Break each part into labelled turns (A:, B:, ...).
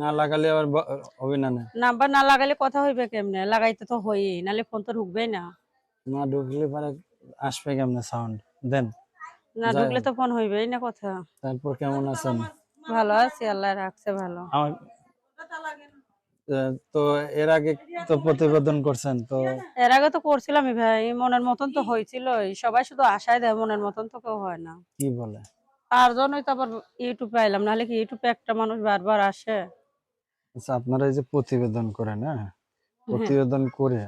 A: না লাগালে আবার হবে না না?
B: নাম্বার না লাগালে কথা হইবে কেমনে? লাগাইতে তো হইই নালে ফোন তো ঢুকবেই না।
A: না ঢুকলে পরে আসবে কেমনে সাউন্ড দেন।
B: না ঢুকলে তো ফোন হইবেই না কথা।
A: তারপর কেমন আছেন?
B: ভালো আছি আল্লাহ রাখছে ভালো।
A: আমার তো এর আগে তো প্রতিবেদন করছেন তো
B: এর আগে তো করছিলামই ভাই মনের মতন তো হয়েছিল সবাই শুধু আশায় দেয় মনের মতন তো কেউ হয় না।
A: কি বলে?
B: তার জন্যই তো আবার ইউটিউবে আইলাম নাহলে কি ইউটিউবে একটা মানুষ বারবার আসে?
A: আচ্ছা আপনারা এই যে প্রতিবেদন করেন হ্যাঁ? প্রতিবেদন করে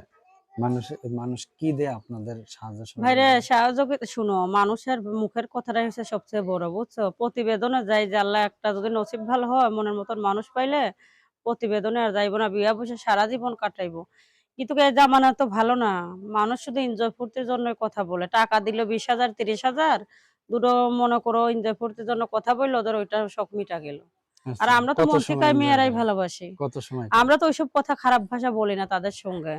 A: মানুষ মানুষ কি দেয় আপনাদের সাহায্য
B: ভাইরে?
A: সহযোগিতা
B: শুনো মানুষের মুখের কথাটাই হচ্ছে সবচেয়ে বড় বুঝছ? প্রতিবেদনে যাই যে আল্লাহ একটা যদি নসিব ভালো হয় মনের মতন মানুষ পাইলে প্রতিবেদনে আর যাইবো না বিয়া বসে সারা জীবন কাটাইবো। কিন্তু এই জামানা তো ভালো না মানুষ শুধু এনজয় ফুর্তির জন্য কথা বলে টাকা দিল বিশ হাজার তিরিশ হাজার দুটো মনে করো এনজয় ফুর্তির জন্য কথা বলল ওদের ওইটা শখ মিটা গেল। আর
A: আচ্ছা,
B: আমরা তো মন
A: enjoy
B: মেয়েরাই ভালোবাসি।
A: কত সময়?
B: আমরা তো ওইসব কথা খারাপ ভাষা বলি না তাদের সঙ্গে।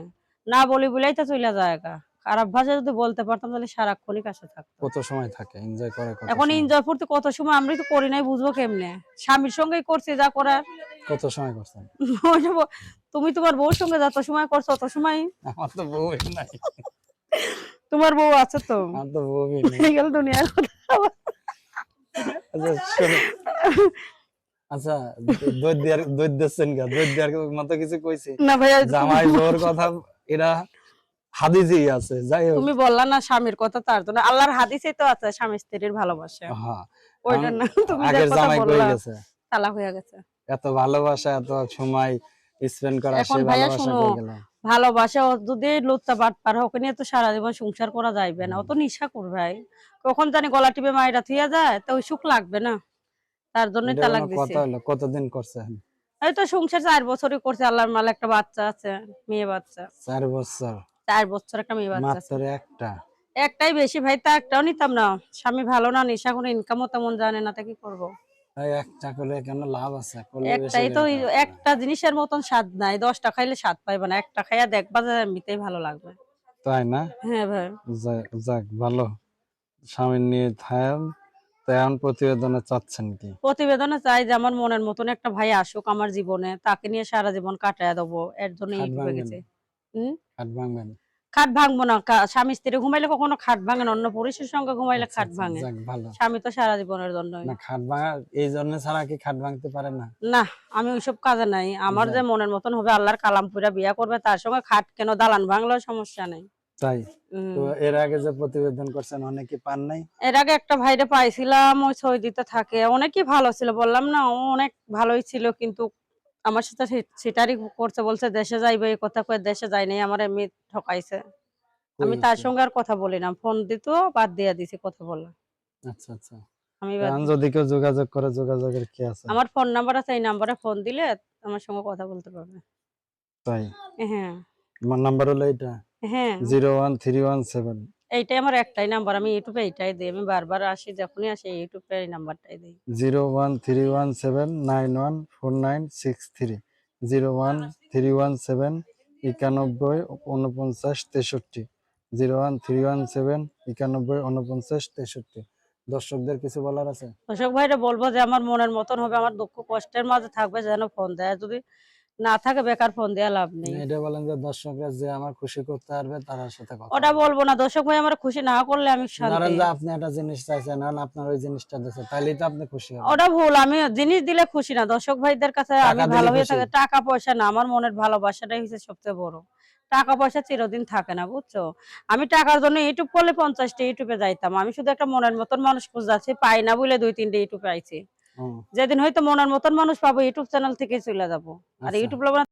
B: না বলি বলেই তো চলে জায়গা খারাপ ভাষা যদি বলতে পারতাম তাহলে সারাক্ষণই কাছে থাকতো
A: কত সময় থাকে? এনজয় করে
B: এখন এনজয় করতে কত সময় আমরা তো করি নাই বুঝব কেমনে? স্বামীর সঙ্গেই করছি যা করার।
A: কত সময় করছেন
B: তুমি তোমার বউর সঙ্গে যত সময় করছ তত সময়।
A: আমার তো বউ নাই।
B: তোমার বউ আছে তো।
A: আমার তো বউ নেই।
B: গেল দুনিয়ার কথা।
A: আচ্ছা আচ্ছা দৈত দৈত দিচ্ছেন দৈত মতো কিছু কইছি।
B: না ভাইয়া
A: জামাই বউর কথা এরা হাদিসেই আছে যাই হোক।
B: তুমি বললা না স্বামীর কথা তার জন্য আল্লাহর হাদিসে তো আছে স্বামী স্ত্রীর ভালোবাসা।
A: হ্যাঁ। আম-
B: না তুমি
A: আগের জামাই কই গেছে?
B: তালাক হয়ে গেছে।
A: এত ভালোবাসা এত সময় স্পেন্ড করা সে ভালোবাসা কই গেল?
B: ভালোবাসা যদি লুচ্চা বাট পার হোক নিয়ে তো সারা জীবন সংসার করা যাইবে না। ও তো নিশা কর ভাই। কখন জানি গলা টিপে মায়েরা থুইয়া যায় তো ওই সুখ লাগবে না। তার জন্য তালাক দিছে।
A: কতদিন করছেন
B: এই তো সংসার চার বছরই করছে আল্লাহর মাল একটা বাচ্চা আছে মেয়ে বাচ্চা।
A: চার বছর?
B: চার বছর একটা মেয়ে বাচ্চা
A: মাত্র একটা?
B: একটাই বেশি ভাই তা একটাও নিতাম না। স্বামী ভালো না নেশা কোনো ইনকামও তেমন জানে না তা কি করব?
A: একটা করলে কেন লাভ আছে?
B: একটাই তো একটা জিনিসের মতন স্বাদ নাই। দশটা খাইলে স্বাদ পাইবে না। একটা খাইয়া দেখবা যে এমনিতেই ভালো লাগবে।
A: তাই না?
B: হ্যাঁ ভাই।
A: যাক- যাক ভালো। স্বামী নিয়ে থাকেন প্রতিবেদনে চাচ্ছেন কি?
B: প্রতিবেদনে চাই যে আমার মনের মতন একটা ভাই আসুক আমার জীবনে। তাকে নিয়ে সারা জীবন কাটায় দেবো। এর জন্য? গেছে হুম?
A: ভাঙবেন?
B: খাট ভাঙবো না। স্বামী স্ত্রী ঘুমাইলে কখনো খাট ভাঙে না অন্য পুরুষের সঙ্গে ঘুমাইলে খাট
A: আচ্ছা,
B: ভাঙে। স্বামী তো সারা জীবনের জন্য
A: খাট ভাঙা এই জন্য ছাড়া কি খাট ভাঙতে পারে না।
B: না আমি ওইসব কাজে নাই। আমার যে মনের মতন হবে আল্লাহর কালাম পুরা বিয়া করবে তার সঙ্গে খাট কেন দালান ভাঙলেও সমস্যা নেই।
A: তাই? তো এর আগে যে প্রতিবেদন করছেন অনেকে পান নাই?
B: এর আগে একটা ভাইরে পাইছিলাম ওই সৌদিতে থাকে। অনেকই ভালো ছিল বললাম না অনেক ভালোই ছিল কিন্তু আমার সাথে সেটারই করছে বলছে দেশে যাইবে এই কথা কয়ে দেশে যাই নাই আমার এমনি ঠকাইছে। আমি তার সঙ্গে আর কথা বলি না ফোন দিত বাদ দিয়া দিছি কথা বলা।
A: আচ্ছা আচ্ছা।
B: আমি
A: যদি কেউ যোগাযোগ করে যোগাযোগের কি আছে?
B: আমার ফোন নাম্বার আছে এই নাম্বারে ফোন দিলে আমার সঙ্গে কথা বলতে পারবে।
A: তাই?
B: হ্যাঁ।
A: আমার নাম্বার হলো এটা
B: হ্যাঁ।
A: Zero one three one seven.
B: এইটাই আমার একটাই নাম্বার আমি ইউটিউবে এইটাই দিই আমি বারবার আসি যখনই আসি ইউটিউবে এই নাম্বারটাই দিই।
A: Zero one three one seven nine one four nine six three zero one three one seven একানব্বই উনপঞ্চাশ তেষট্টি zero one three one seven একানব্বই উনপঞ্চাশ তেষট্টি দর্শকদের কিছু বলার আছে?
B: অশোক ভাইরা বলব যে আমার মনের মতন হবে আমার দুঃখ কষ্টের মাঝে থাকবে যেন ফোন দেয়। যদি না থাকে বেকার ফোন দেওয়া লাভ নেই।
A: এটা বলেন যে দর্শকরা যে আমার খুশি করতে পারবে তার সাথে কথা
B: ওটা বলব। না দর্শক ভাই আমার খুশি না করলে আমি
A: ধরেন
B: শান্তি
A: যে আপনি একটা জিনিস চাইছেন আর আপনার ওই জিনিসটা দিচ্ছে তাহলেই তো আপনি খুশি হবেন।
B: ওটা ভুল আমি জিনিস দিলে খুশি না। দর্শক ভাইদের কাছে আমি
A: টাকা
B: ভালো হয়ে থাকে টাকা পয়সা না আমার মনের ভালোবাসাটাই হচ্ছে সবচেয়ে বড়। টাকা পয়সা চিরদিন থাকে না বুঝছ? আমি টাকার জন্য ইউটিউব করলে পঞ্চাশটা ইউটিউবে যাইতাম। আমি শুধু একটা মনের মতন মানুষ খুঁজতে পাই না বলে দুই তিনটে ইউটিউবে আইছি। যেদিন হয়তো মনের মতন মানুষ পাবো ইউটিউব চ্যানেল থেকে চলে যাব। আর
A: ইউটিউব
B: ইউটিউব